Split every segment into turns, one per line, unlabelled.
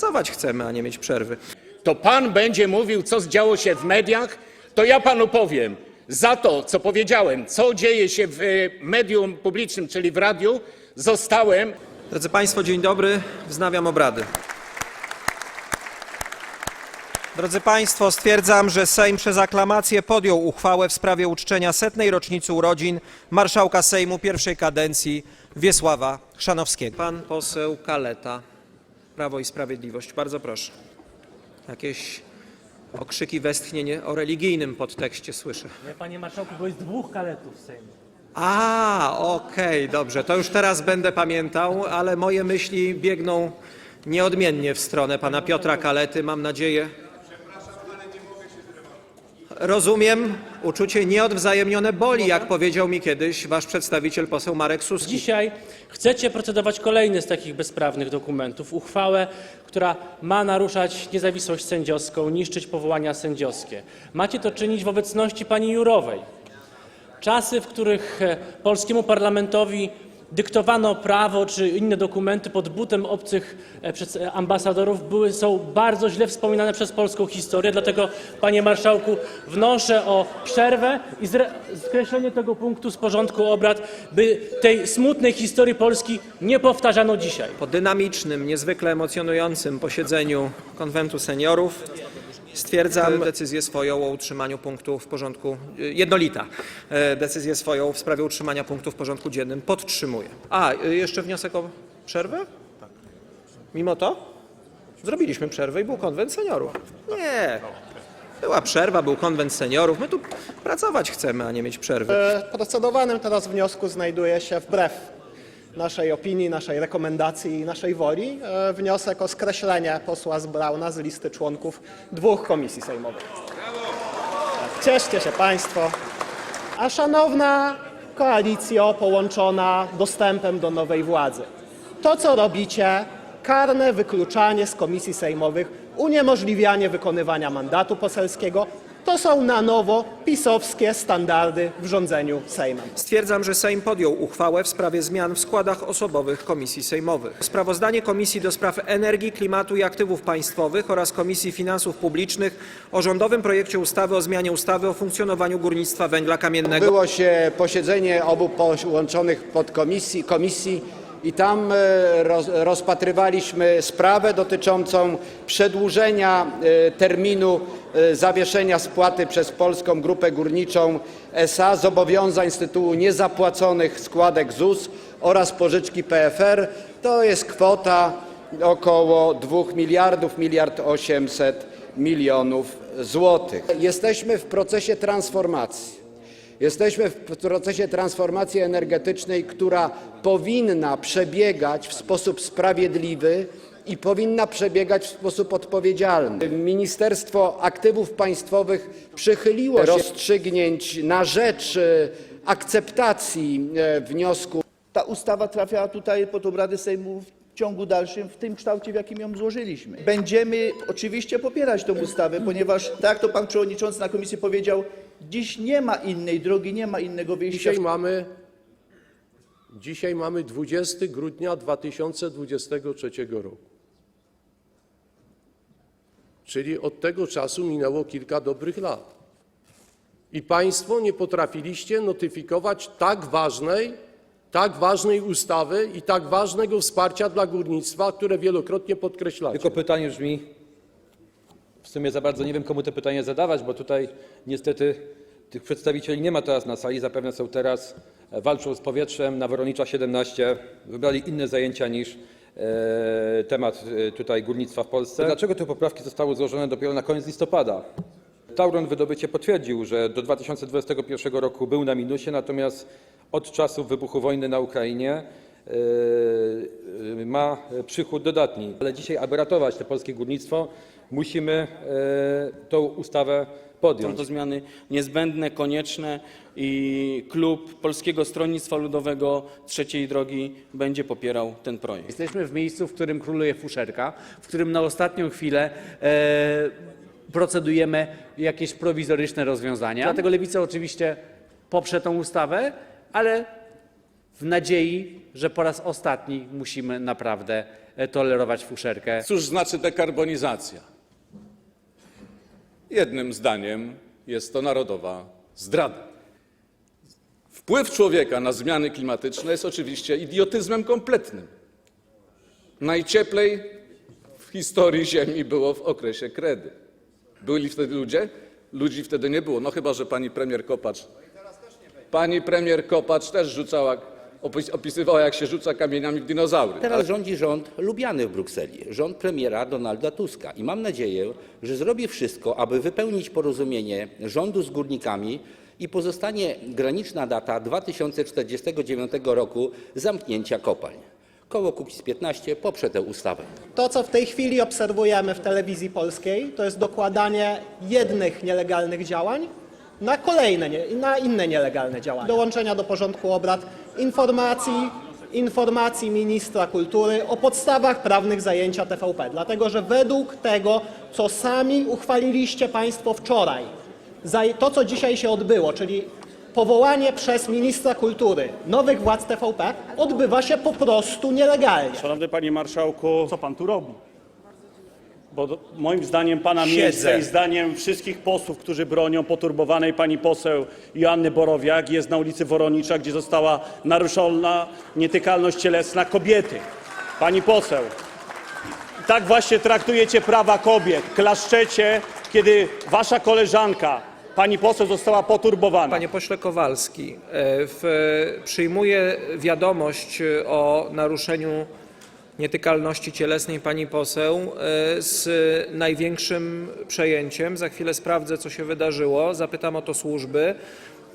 pracować chcemy, a nie mieć przerwy.
to pan będzie mówił, co działo się w mediach, to ja panu powiem. Za to, co powiedziałem, co dzieje się w e, medium publicznym, czyli w radiu, zostałem
Drodzy Państwo, dzień dobry. Wznawiam obrady. Drodzy Państwo, stwierdzam, że Sejm przez aklamację podjął uchwałę w sprawie uczczenia setnej rocznicy urodzin marszałka Sejmu pierwszej kadencji Wiesława Chrzanowskiego. Pan poseł Kaleta, Prawo i Sprawiedliwość. Bardzo proszę. Jakieś okrzyki westchnienie o religijnym podtekście słyszę.
Nie, panie marszałku, bo jest dwóch kaletów w Sejmie.
A, okej, dobrze, to już teraz będę pamiętał, ale moje myśli biegną nieodmiennie w stronę pana Piotra Kalety, mam nadzieję. Rozumiem, uczucie nieodwzajemnione boli, jak powiedział mi kiedyś wasz przedstawiciel poseł Marek Suski.
Dzisiaj chcecie procedować kolejny z takich bezprawnych dokumentów. Uchwałę, która ma naruszać niezawisłość sędziowską, niszczyć powołania sędziowskie. Macie to czynić w obecności pani Jurowej. Czasy, w których e, polskiemu parlamentowi dyktowano prawo czy inne dokumenty pod butem obcych e, przed- e, ambasadorów, były, są bardzo źle wspominane przez polską historię. Dlatego, panie marszałku, wnoszę o przerwę i skreślenie tego punktu z porządku obrad, by tej smutnej historii Polski nie powtarzano dzisiaj.
Po dynamicznym, niezwykle emocjonującym posiedzeniu konwentu seniorów stwierdzam decyzję swoją o utrzymaniu punktu w porządku, jednolita e, decyzję swoją w sprawie utrzymania punktu w porządku dziennym podtrzymuję. A, e, jeszcze wniosek o przerwę? Tak. Mimo to? Zrobiliśmy przerwę i był konwent seniorów. Nie. Była przerwa, był konwent seniorów. My tu pracować chcemy, a nie mieć przerwy.
W procedowanym teraz wniosku znajduje się wbrew naszej opinii, naszej rekomendacji i naszej woli e, wniosek o skreślenie posła z Brauna z listy członków dwóch komisji sejmowych. Cieszcie się Państwo. A szanowna koalicjo połączona dostępem do nowej władzy, to co robicie, karne wykluczanie z komisji sejmowych, uniemożliwianie wykonywania mandatu poselskiego, to są na nowo pisowskie standardy w rządzeniu Sejmem.
Stwierdzam, że Sejm podjął uchwałę w sprawie zmian w składach osobowych komisji sejmowych. Sprawozdanie Komisji do Spraw Energii, Klimatu i Aktywów Państwowych oraz Komisji Finansów Publicznych o rządowym projekcie ustawy o zmianie ustawy o funkcjonowaniu górnictwa węgla kamiennego.
Było się posiedzenie obu połączonych podkomisji komisji i tam e, roz, rozpatrywaliśmy sprawę dotyczącą przedłużenia e, terminu e, zawieszenia spłaty przez Polską Grupę Górniczą SA zobowiązań z tytułu niezapłaconych składek ZUS oraz pożyczki PFR. To jest kwota około 2 miliardów, miliard 800 milionów złotych. Jesteśmy w procesie transformacji. Jesteśmy w procesie transformacji energetycznej, która powinna przebiegać w sposób sprawiedliwy i powinna przebiegać w sposób odpowiedzialny. Ministerstwo Aktywów Państwowych przychyliło się do rozstrzygnięć na rzecz e, akceptacji e, wniosku
Ta ustawa trafia tutaj pod obrady Sejmu w ciągu dalszym w tym kształcie, w jakim ją złożyliśmy. Będziemy oczywiście popierać tę ustawę, ponieważ, tak jak to pan przewodniczący na komisji powiedział, dziś nie ma innej drogi, nie ma innego wyjścia.
Dzisiaj mamy, dzisiaj mamy 20 grudnia 2023 roku. Czyli od tego czasu minęło kilka dobrych lat. I Państwo nie potrafiliście notyfikować tak ważnej, tak ważnej ustawy i tak ważnego wsparcia dla górnictwa, które wielokrotnie podkreślacie.
Tylko pytanie brzmi, w sumie za bardzo nie wiem, komu te pytania zadawać, bo tutaj niestety tych przedstawicieli nie ma teraz na sali, zapewne są teraz, e, walczą z powietrzem na Woronicza 17, wybrali inne zajęcia niż e, temat e, górnictwa w Polsce. Dlaczego te poprawki zostały złożone dopiero na koniec listopada? Tauron Wydobycie potwierdził, że do 2021 roku był na minusie, natomiast od czasu wybuchu wojny na Ukrainie ma przychód dodatni. Ale dzisiaj, aby ratować to polskie górnictwo, musimy e, tą ustawę
Są
podjąć.
to zmiany niezbędne, konieczne i klub Polskiego Stronnictwa Ludowego Trzeciej Drogi będzie popierał ten projekt.
Jesteśmy w miejscu, w którym króluje fuszerka, w którym na ostatnią chwilę e, procedujemy jakieś prowizoryczne rozwiązania. Dlatego Lewica oczywiście poprze tą ustawę, ale w nadziei, że po raz ostatni musimy naprawdę e, tolerować fuszerkę.
Cóż znaczy dekarbonizacja? Jednym zdaniem jest to narodowa zdrada. Wpływ człowieka na zmiany klimatyczne jest oczywiście idiotyzmem kompletnym. Najcieplej w historii Ziemi było w okresie kredy. Byli wtedy ludzie? Ludzi wtedy nie było. No chyba, że pani premier Kopacz. Pani premier Kopacz też rzucała, opisywała, jak się rzuca kamieniami w dinozaury.
Teraz rządzi rząd lubiany w Brukseli, rząd premiera Donalda Tuska. I mam nadzieję, że zrobi wszystko, aby wypełnić porozumienie rządu z górnikami i pozostanie graniczna data 2049 roku zamknięcia kopalń. Koło Kukiz15 poprze tę ustawę.
To, co w tej chwili obserwujemy w telewizji polskiej, to jest dokładanie jednych nielegalnych działań na kolejne, na inne nielegalne działania. Dołączenia do porządku obrad informacji, informacji ministra kultury o podstawach prawnych zajęcia TVP. Dlatego, że według tego, co sami uchwaliliście Państwo wczoraj, to, co dzisiaj się odbyło, czyli powołanie przez ministra kultury nowych władz TVP, odbywa się po prostu nielegalnie.
Szanowny Panie Marszałku, co Pan tu robi? Bo do, moim zdaniem Pana
Siedzę.
miejsce i zdaniem wszystkich posłów, którzy bronią poturbowanej Pani poseł Joanny Borowiak jest na ulicy Woronicza, gdzie została naruszona nietykalność cielesna kobiety. Pani poseł, tak właśnie traktujecie prawa kobiet. Klaszczecie, kiedy Wasza koleżanka, Pani poseł została poturbowana.
Panie pośle Kowalski, e, w, przyjmuję wiadomość e, o naruszeniu nietykalności cielesnej pani poseł e, z największym przejęciem. Za chwilę sprawdzę, co się wydarzyło, zapytam o to służby.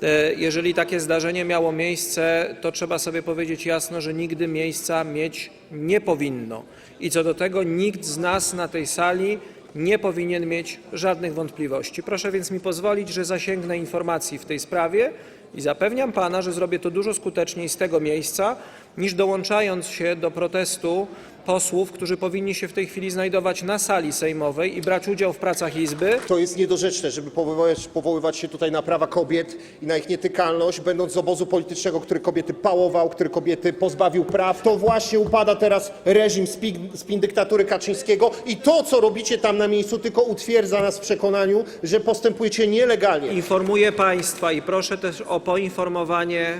E, Jeżeli takie zdarzenie miało miejsce, to trzeba sobie powiedzieć jasno, że nigdy miejsca mieć nie powinno. I co do tego nikt z nas na tej sali nie powinien mieć żadnych wątpliwości. Proszę więc mi pozwolić, że zasięgnę informacji w tej sprawie i zapewniam pana, że zrobię to dużo skuteczniej z tego miejsca, niż dołączając się do protestu posłów, którzy powinni się w tej chwili znajdować na sali sejmowej i brać udział w pracach Izby.
To jest niedorzeczne, żeby powoływać, powoływać się tutaj na prawa kobiet i na ich nietykalność, będąc z obozu politycznego, który kobiety pałował, który kobiety pozbawił praw. To właśnie upada teraz reżim spin, spin dyktatury Kaczyńskiego i to, co robicie tam na miejscu, tylko utwierdza nas w przekonaniu, że postępujecie nielegalnie.
Informuję Państwa i proszę też o poinformowanie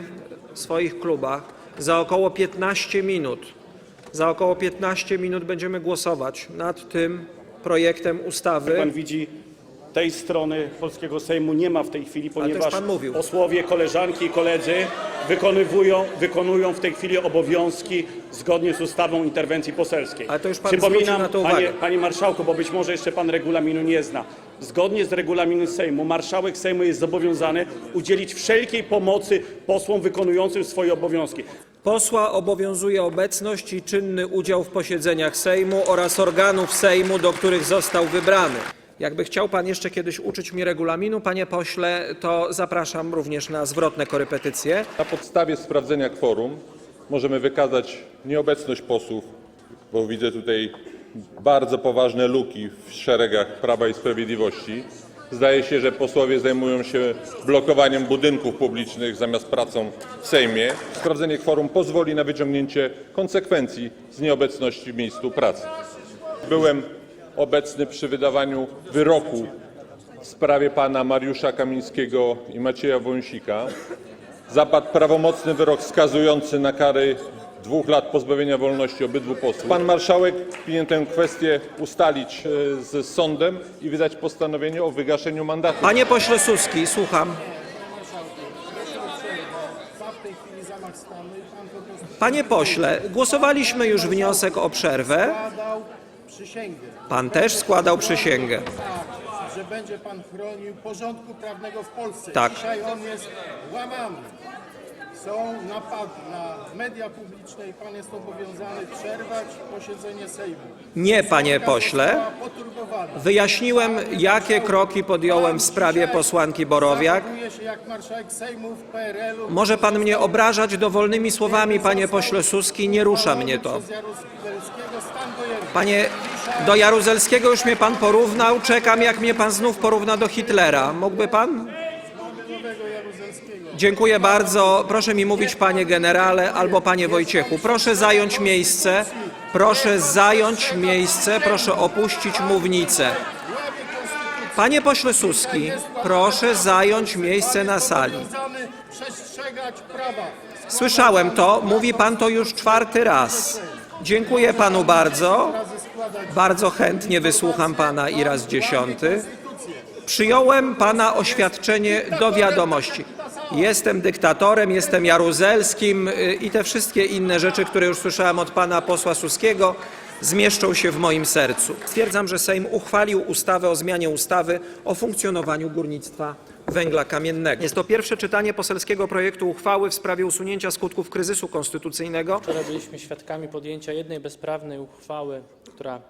w swoich klubach. Za około 15 minut, za około 15 minut będziemy głosować nad tym projektem ustawy.
Pan widzi, tej strony polskiego Sejmu nie ma w tej chwili,
Ale to już
ponieważ
pan mówił.
posłowie, koleżanki i koledzy wykonywują, wykonują w tej chwili obowiązki zgodnie z ustawą interwencji poselskiej.
Ale to już pan zwrócił na to
panie,
uwagę.
panie marszałku, bo być może jeszcze pan regulaminu nie zna. Zgodnie z regulaminem Sejmu marszałek Sejmu jest zobowiązany udzielić wszelkiej pomocy posłom wykonującym swoje obowiązki.
Posła obowiązuje obecność i czynny udział w posiedzeniach Sejmu oraz organów Sejmu, do których został wybrany. Jakby chciał pan jeszcze kiedyś uczyć mnie regulaminu, panie pośle, to zapraszam również na zwrotne korepetycje.
Na podstawie sprawdzenia kworum możemy wykazać nieobecność posłów, bo widzę tutaj bardzo poważne luki w szeregach Prawa i Sprawiedliwości. Zdaje się, że posłowie zajmują się blokowaniem budynków publicznych zamiast pracą w Sejmie. Sprawdzenie kworum pozwoli na wyciągnięcie konsekwencji z nieobecności w miejscu pracy. Byłem obecny przy wydawaniu wyroku w sprawie pana Mariusza Kamińskiego i Macieja Wąsika. Zapadł prawomocny wyrok skazujący na kary dwóch lat pozbawienia wolności obydwu posłów. Pan marszałek powinien tę kwestię ustalić e, z sądem i wydać postanowienie o wygaszeniu mandatu.
Panie pośle Suski, słucham. Panie pośle, głosowaliśmy już wniosek o przerwę. Pan też składał przysięgę.
Że będzie pan chronił porządku prawnego w Polsce.
Tak.
Dzisiaj on jest łamany. Są napady na media publiczne i pan jest obowiązany przerwać posiedzenie Sejmu.
Nie, panie pośle. Wyjaśniłem, jakie kroki podjąłem w sprawie posłanki Borowiak. Może pan mnie obrażać dowolnymi słowami, panie pośle Suski, nie rusza mnie to. Panie, do Jaruzelskiego już mnie pan porównał, czekam jak mnie pan znów porówna do Hitlera. Mógłby pan? Dziękuję bardzo. Proszę mi mówić panie generale albo panie Wojciechu. Proszę zająć miejsce. Proszę zająć miejsce, proszę opuścić mównicę. Panie pośle Suski, proszę zająć miejsce na sali. Słyszałem to, mówi pan to już czwarty raz. Dziękuję panu bardzo. Bardzo chętnie wysłucham pana i raz dziesiąty. Przyjąłem pana oświadczenie do wiadomości. Jestem dyktatorem, jestem Jaruzelskim y, i te wszystkie inne rzeczy, które już słyszałem od pana posła Suskiego, zmieszczą się w moim sercu. Stwierdzam, że Sejm uchwalił ustawę o zmianie ustawy o funkcjonowaniu górnictwa węgla kamiennego. Jest to pierwsze czytanie poselskiego projektu uchwały w sprawie usunięcia skutków kryzysu konstytucyjnego.
Wczoraj byliśmy świadkami podjęcia jednej bezprawnej uchwały, która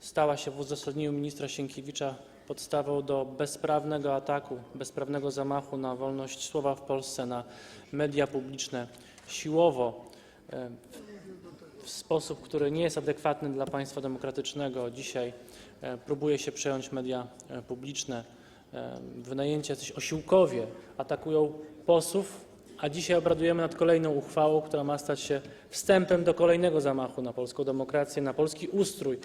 stała się w uzasadnieniu ministra Sienkiewicza podstawą do bezprawnego ataku, bezprawnego zamachu na wolność słowa w Polsce, na media publiczne. Siłowo, e, w sposób, który nie jest adekwatny dla państwa demokratycznego, dzisiaj e, próbuje się przejąć media e, publiczne. E, Wynajęci jacyś osiłkowie atakują posłów, a dzisiaj obradujemy nad kolejną uchwałą, która ma stać się wstępem do kolejnego zamachu na polską demokrację, na polski ustrój,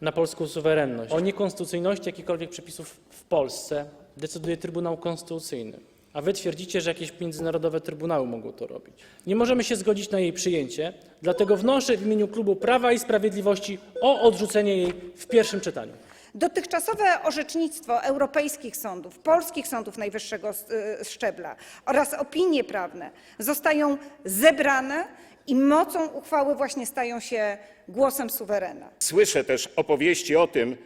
na polską suwerenność. O niekonstytucyjności jakichkolwiek przepisów w Polsce decyduje Trybunał Konstytucyjny. A wy twierdzicie, że jakieś międzynarodowe trybunały mogą to robić. Nie możemy się zgodzić na jej przyjęcie, dlatego wnoszę w imieniu klubu Prawa i Sprawiedliwości o odrzucenie jej w pierwszym czytaniu.
Dotychczasowe orzecznictwo europejskich sądów, polskich sądów najwyższego y, szczebla oraz opinie prawne zostają zebrane i mocą uchwały właśnie stają się głosem suwerena.
Słyszę też opowieści o tym,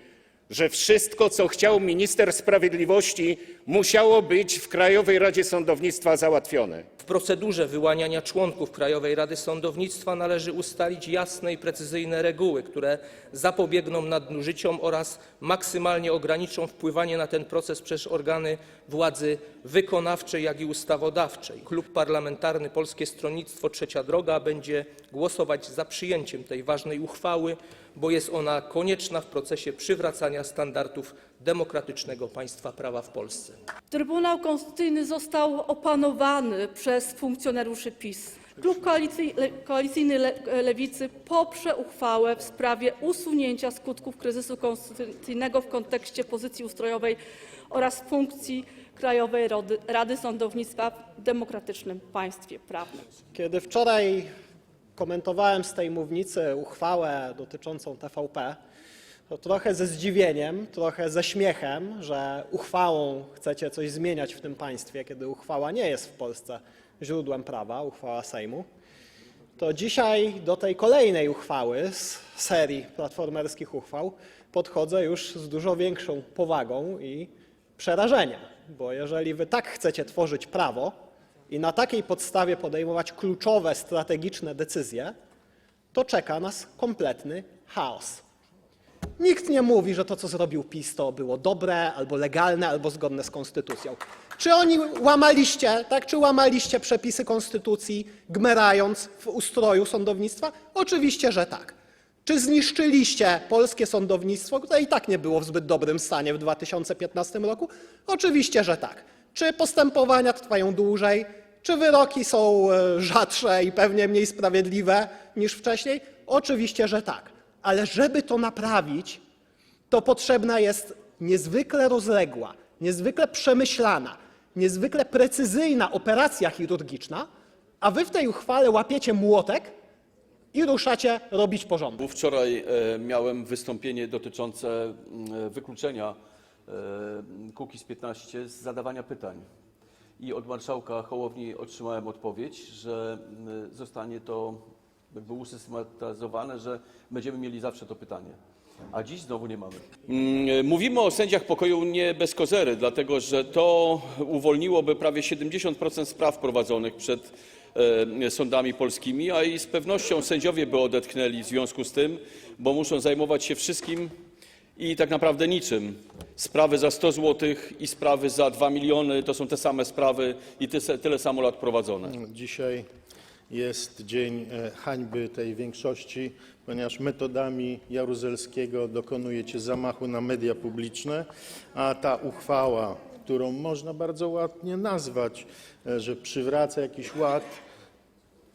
że wszystko, co chciał minister sprawiedliwości, musiało być w Krajowej Radzie Sądownictwa załatwione.
W procedurze wyłaniania członków Krajowej Rady Sądownictwa należy ustalić jasne i precyzyjne reguły, które zapobiegną nadużyciom oraz maksymalnie ograniczą wpływanie na ten proces przez organy władzy wykonawczej, jak i ustawodawczej. Klub Parlamentarny Polskie Stronnictwo Trzecia Droga będzie głosować za przyjęciem tej ważnej uchwały, bo jest ona konieczna w procesie przywracania standardów demokratycznego państwa prawa w Polsce.
Trybunał Konstytucyjny został opanowany przez funkcjonariuszy PiS. Klub koalicji, le, koalicyjny le, Lewicy poprze uchwałę w sprawie usunięcia skutków kryzysu konstytucyjnego w kontekście pozycji ustrojowej oraz funkcji Krajowej Rady, Rady Sądownictwa w demokratycznym państwie prawnym.
Kiedy wczoraj komentowałem z tej mównicy uchwałę dotyczącą TVP, to trochę ze zdziwieniem, trochę ze śmiechem, że uchwałą chcecie coś zmieniać w tym państwie, kiedy uchwała nie jest w Polsce źródłem prawa, uchwała Sejmu, to dzisiaj do tej kolejnej uchwały z serii platformerskich uchwał podchodzę już z dużo większą powagą i przerażeniem, bo jeżeli wy tak chcecie tworzyć prawo i na takiej podstawie podejmować kluczowe, strategiczne decyzje, to czeka nas kompletny chaos. Nikt nie mówi, że to, co zrobił PiS, to było dobre, albo legalne, albo zgodne z konstytucją. Czy oni łamaliście, tak, czy łamaliście przepisy konstytucji, gmerając w ustroju sądownictwa? Oczywiście, że tak. Czy zniszczyliście polskie sądownictwo, które i tak nie było w zbyt dobrym stanie w 2015 roku? Oczywiście, że tak. Czy postępowania trwają dłużej? Czy wyroki są e, rzadsze i pewnie mniej sprawiedliwe niż wcześniej? Oczywiście, że tak. Ale żeby to naprawić, to potrzebna jest niezwykle rozległa, niezwykle przemyślana, niezwykle precyzyjna operacja chirurgiczna, a wy w tej uchwale łapiecie młotek i ruszacie robić porządek.
Wczoraj e, miałem wystąpienie dotyczące mm, wykluczenia e, Kukiz 15 z zadawania pytań. I od marszałka Hołowni otrzymałem odpowiedź, że mm, zostanie to jakby usystematyzowane, że będziemy mieli zawsze to pytanie. A dziś znowu nie mamy. Mm, Mówimy o sędziach pokoju nie bez kozery, dlatego że to uwolniłoby prawie 70% spraw prowadzonych przed e, sądami polskimi, a i z pewnością sędziowie by odetchnęli w związku z tym, bo muszą zajmować się wszystkim i tak naprawdę niczym. Sprawy za 100 zł i sprawy za 2 miliony to są te same sprawy i ty- tyle samo lat prowadzone.
Dzisiaj jest dzień e, hańby tej większości, ponieważ metodami Jaruzelskiego dokonujecie zamachu na media publiczne, a ta uchwała, którą można bardzo ładnie nazwać, e, że przywraca jakiś ład,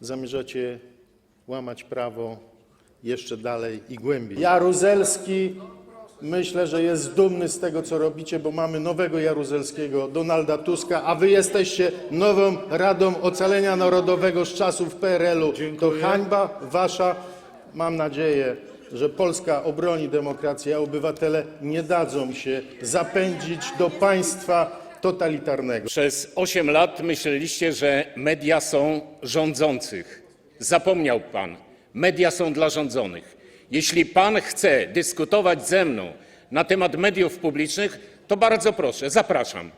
zamierzacie łamać prawo jeszcze dalej i głębiej. Jaruzelski myślę, że jest dumny z tego, co robicie, bo mamy nowego Jaruzelskiego, Donalda Tuska, a wy jesteście nową Radą Ocalenia Narodowego z czasów PRL-u. To hańba wasza. Mam nadzieję, że Polska obroni demokrację, a obywatele nie dadzą się zapędzić do państwa totalitarnego.
Przez 8 lat myśleliście, że media są rządzących. Zapomniał pan. Media są dla rządzonych. Jeśli pan chce dyskutować ze mną na temat mediów publicznych, to bardzo proszę, zapraszam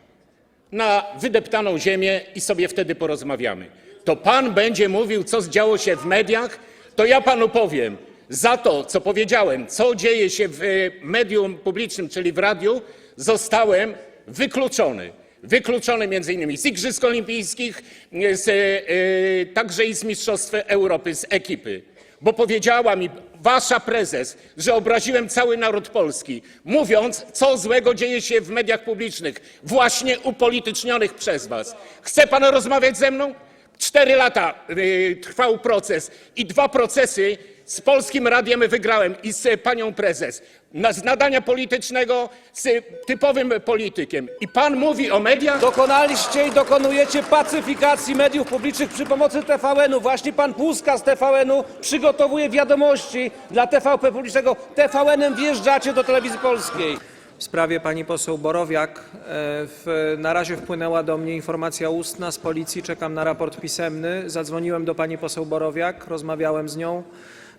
na wydeptaną ziemię i sobie wtedy porozmawiamy. To pan będzie mówił, co działo się w mediach, to ja panu powiem. Za to, co powiedziałem, co dzieje się w e, medium publicznym, czyli w radiu, zostałem wykluczony. Wykluczony między innymi z Igrzysk Olimpijskich, e, z, e, także i z Mistrzostw Europy, z ekipy. Bo powiedziała mi wasza prezes, że obraziłem cały naród polski, mówiąc, co złego dzieje się w mediach publicznych, właśnie upolitycznionych przez was. Chce pan rozmawiać ze mną? Cztery lata y, trwał proces i dwa procesy z Polskim Radiem wygrałem i z panią prezes. Na, z nadania politycznego z typowym politykiem. I pan mówi o mediach?
Dokonaliście i dokonujecie pacyfikacji mediów publicznych przy pomocy TVN-u. Właśnie pan Puska z TVN-u przygotowuje wiadomości dla TVP publicznego. TVN-em wjeżdżacie do telewizji polskiej.
W sprawie pani poseł Borowiak e, w, na razie wpłynęła do mnie informacja ustna z policji, czekam na raport pisemny. Zadzwoniłem do pani poseł Borowiak, rozmawiałem z nią.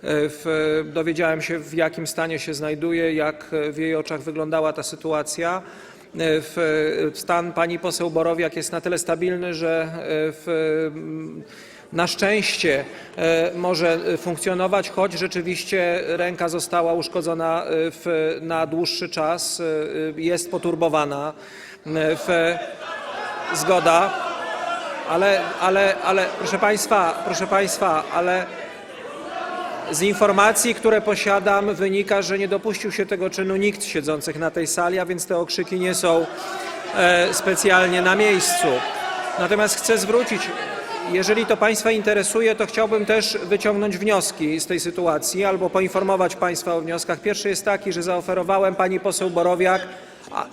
E, dowiedziałem się w jakim stanie się znajduje, jak w jej oczach wyglądała ta sytuacja. E, stan pani poseł Borowiak jest na tyle stabilny, że e, w, na szczęście e, może funkcjonować, choć rzeczywiście ręka została uszkodzona e, w, na dłuższy czas, e, jest poturbowana. E, W, zgoda, ale, ale, ale proszę Państwa, proszę Państwa, ale z informacji, które posiadam, wynika, że nie dopuścił się tego czynu nikt siedzących na tej sali, a więc te okrzyki nie są e, specjalnie na miejscu. Natomiast chcę zwrócić, jeżeli to Państwa interesuje, to chciałbym też wyciągnąć wnioski z tej sytuacji albo poinformować Państwa o wnioskach. Pierwszy jest taki, że zaoferowałem pani poseł Borowiak. A...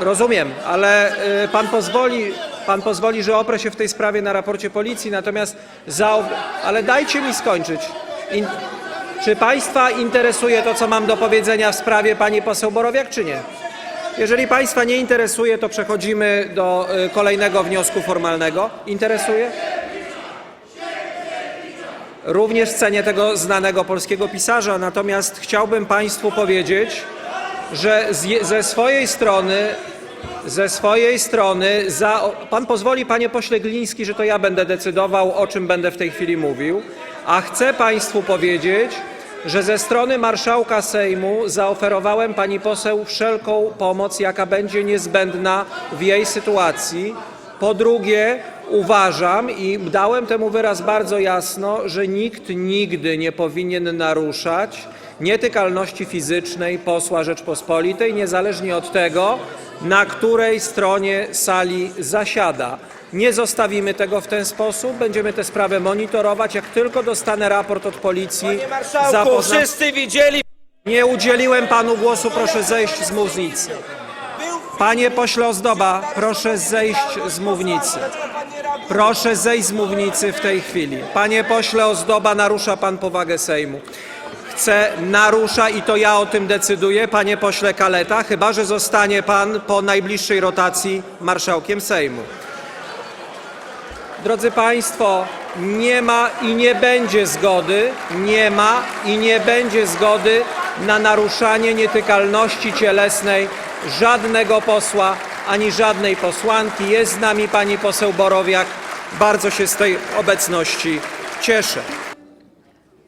Rozumiem, ale y, pan pozwoli, pan pozwoli, że oprę się w tej sprawie na raporcie policji, natomiast za... Ale dajcie mi skończyć. In... Czy Państwa interesuje to, co mam do powiedzenia w sprawie pani poseł Borowiak, czy nie? Jeżeli Państwa nie interesuje, to przechodzimy do y, kolejnego wniosku formalnego. Interesuje? Również cenię tego znanego polskiego pisarza, natomiast chciałbym Państwu powiedzieć, że z, ze swojej strony, ze swojej strony, za, pan pozwoli, panie pośle Gliński, że to ja będę decydował, o czym będę w tej chwili mówił, a chcę Państwu powiedzieć, że ze strony marszałka Sejmu zaoferowałem pani poseł wszelką pomoc, jaka będzie niezbędna w jej sytuacji. Po drugie, uważam i dałem temu wyraz bardzo jasno, że nikt nigdy nie powinien naruszać nietykalności fizycznej posła Rzeczpospolitej, niezależnie od tego, na której stronie sali zasiada. Nie zostawimy tego w ten sposób, będziemy tę sprawę monitorować. Jak tylko dostanę raport od policji, zapoznam...
wszyscy widzieli
Nie udzieliłem panu głosu, proszę zejść z mównicy. Panie pośle Ozdoba, proszę zejść z mównicy. Proszę zejść z mównicy w tej chwili. Panie pośle Ozdoba, narusza pan powagę Sejmu. Chce, narusza i to ja o tym decyduję, panie pośle Kaleta, chyba że zostanie pan po najbliższej rotacji marszałkiem Sejmu. Drodzy Państwo, nie ma i nie będzie zgody, nie ma i nie będzie zgody na naruszanie nietykalności cielesnej żadnego posła ani żadnej posłanki. Jest z nami pani poseł Borowiak. Bardzo się z tej obecności cieszę.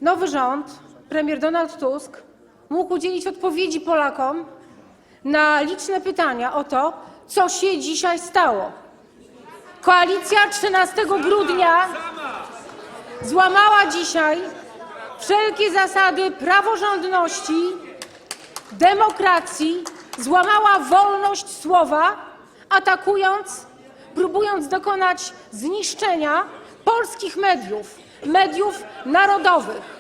Nowy rząd, premier Donald Tusk, mógł udzielić odpowiedzi Polakom na liczne pytania o to, co się dzisiaj stało. Koalicja 13 grudnia złamała dzisiaj wszelkie zasady praworządności, demokracji, złamała wolność słowa, atakując, próbując dokonać zniszczenia polskich mediów.
mediów narodowych.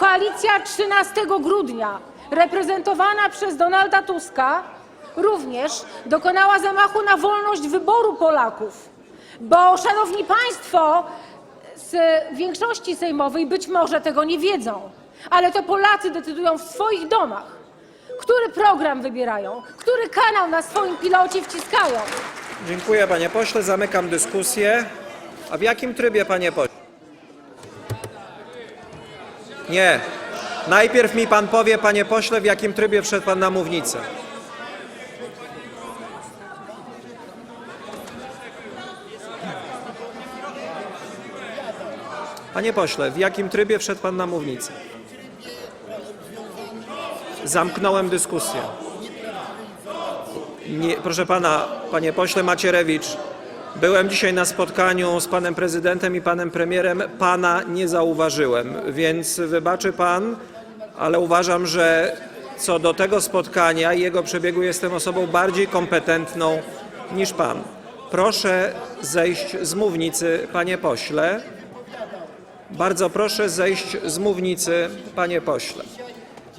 Koalicja 13 grudnia, reprezentowana przez Donalda Tuska, również dokonała zamachu na wolność wyboru Polaków. Bo, szanowni państwo z większości sejmowej być może tego nie wiedzą, ale to Polacy decydują w swoich domach, który program wybierają, który kanał na swoim pilocie wciskają.
Dziękuję panie pośle, zamykam dyskusję. A w jakim trybie panie pośle? Nie. Najpierw mi pan powie, panie pośle, w jakim trybie wszedł pan na mównicę. Panie pośle, w jakim trybie wszedł pan na mównicę? Zamknąłem dyskusję. Nie, proszę pana, panie pośle Macierewicz, byłem dzisiaj na spotkaniu z panem prezydentem i panem premierem. Pana nie zauważyłem, więc wybaczy pan, ale uważam, że co do tego spotkania i jego przebiegu jestem osobą bardziej kompetentną niż pan. Proszę zejść z mównicy, panie pośle. Bardzo proszę zejść z mównicy, panie pośle.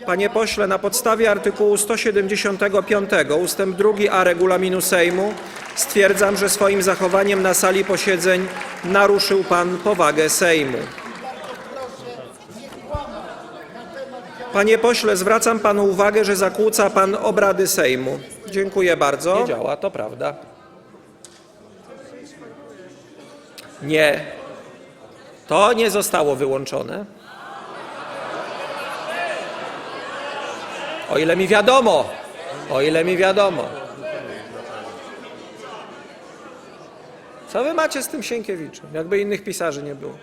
Panie pośle, na podstawie artykułu 175 ustęp 2a regulaminu Sejmu stwierdzam, że swoim zachowaniem na sali posiedzeń naruszył pan powagę Sejmu. Panie pośle, zwracam panu uwagę, że zakłóca pan obrady Sejmu. Dziękuję bardzo. Nie działa, to prawda. Nie. To nie zostało wyłączone. O ile mi wiadomo, o ile mi wiadomo. Co wy macie z tym Sienkiewiczem? Jakby innych pisarzy nie było.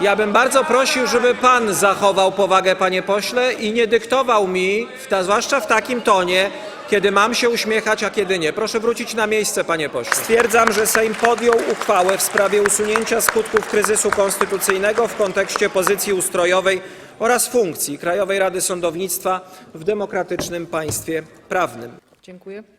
Ja bym bardzo prosił, żeby pan zachował powagę, panie pośle, i nie dyktował mi, zwłaszcza w takim tonie, kiedy mam się uśmiechać, a kiedy nie. Proszę wrócić na miejsce, panie pośle. Stwierdzam, że Sejm podjął uchwałę w sprawie usunięcia skutków kryzysu konstytucyjnego w kontekście pozycji ustrojowej oraz funkcji Krajowej Rady Sądownictwa w demokratycznym państwie prawnym.
Dziękuję.